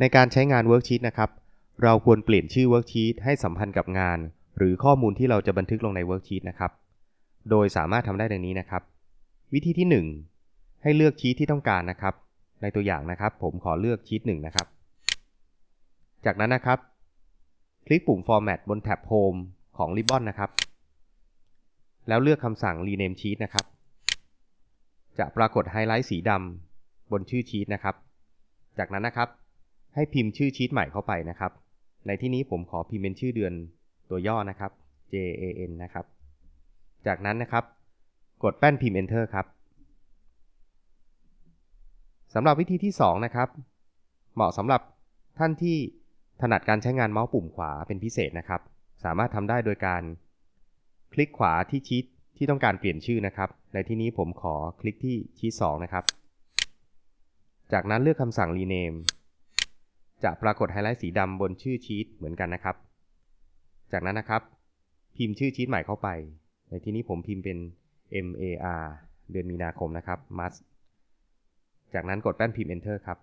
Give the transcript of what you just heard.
ในการใช้งาน Worksheet นะครับ เราควรเปลี่ยนชื่อ Worksheet ให้สัมพันธ์กับงาน หรือข้อมูลที่เราจะบันทึกลงใน Worksheet นะครับ โดยสามารถทำได้ดังนี้นะครับ วิธีที่ 1 ให้เลือกชีตที่ต้องการนะครับ ในตัวอย่างนะครับ ผมขอเลือกชีต1นะครับ จากนั้นนะครับ คลิกปุ่ม Format บนแท็บ Home ของ Ribbon นะครับ แล้วเลือกคำสั่ง Rename Sheet นะครับ จะปรากฏไฮไลท์สีดำบนชื่อชีตนะครับ จากนั้นนะครับ ให้พิมพ์ชื่อชีตใหม่เข้าไปนะครับ ในที่นี้ผมขอพิมพ์เป็นชื่อเดือนตัวย่อนะครับ JAN นะครับ จากนั้นนะครับ กดแป้นพิมพ์ Enter ครับสำหรับวิธีที่ 2 นะครับ เหมาะสำหรับท่านที่ถนัดการใช้งานเมาส์ปุ่มขวาเป็นพิเศษนะครับ สามารถทำได้โดยการ คลิกขวาที่ชีตที่ต้องการเปลี่ยนชื่อนะครับ ในที่นี้ผมขอคลิกที่ชีต2นะครับ จากนั้นเลือกคำสั่ง rename จะปรากฏไฮไลท์สีดำบนชื่อชีตเหมือนกันนะครับ จากนั้นนะครับ พิมพ์ชื่อชีตใหม่เข้าไป ในที่นี้ผมพิมพ์เป็น MAR เดือนมีนาคมนะครับ MAS จากนั้นกดแป้นพิมพ์ Enter ครับ